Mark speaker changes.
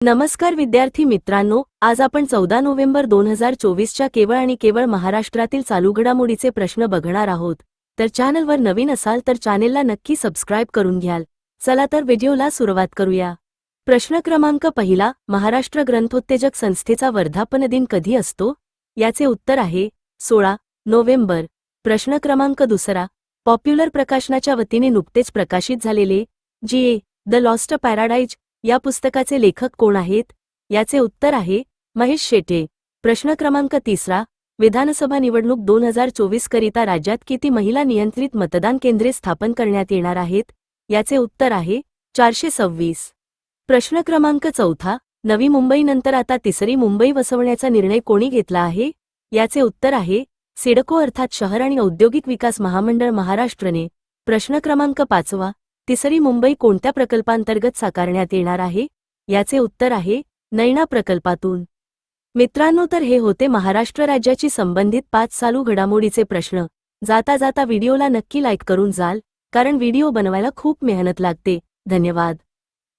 Speaker 1: नमस्कार विद्यार्थी मित्रांनो आज आपण चौदा नोव्हेंबर दोन हजार चोवीसच्या केवळ आणि केवळ महाराष्ट्रातील चालू घडामोडीचे प्रश्न बघणार आहोत. तर चॅनलवर नवीन असाल तर चॅनेलला नक्की सबस्क्राईब करून घ्याल. चला तर व्हिडिओला सुरुवात करूया. प्रश्न क्रमांक पहिला महाराष्ट्र ग्रंथोत्तेजक संस्थेचा वर्धापन दिन कधी असतो? याचे उत्तर आहे सोळा नोव्हेंबर. प्रश्न क्रमांक दुसरा पॉप्युलर प्रकाशनाच्या वतीने नुकतेच प्रकाशित झालेले G A the lost paradise या पुस्तकाचे लेखक कोण आहेत? याचे उत्तर आहे महेश शेटे. प्रश्न क्रमांक तिसरा विधानसभा निवडणूक दोन हजार चोवीस करिता राज्यात किती महिला नियंत्रित मतदान केंद्रे स्थापन करण्यात येणार आहेत? याचे उत्तर आहे चारशे सव्वीस. प्रश्न क्रमांक चौथा नवी मुंबईनंतर आता तिसरी मुंबई वसवण्याचा निर्णय कोणी घेतला आहे? याचे उत्तर आहे सिडको अर्थात शहर आणि औद्योगिक विकास महामंडळ महाराष्ट्रने. प्रश्न क्रमांक पाचवा तिसरी मुंबई कोणत्या प्रकल्पांतर्गत साकारण्यात येणार आहे? याचे उत्तर आहे नैना प्रकल्पातून. मित्रांनो तर हे होते महाराष्ट्र राज्याची संबंधित पाच चालू घडामोडीचे प्रश्न. जाता जाता व्हिडिओला नक्की लाईक करून जाल कारण व्हिडिओ बनवायला खूप मेहनत लागते. धन्यवाद.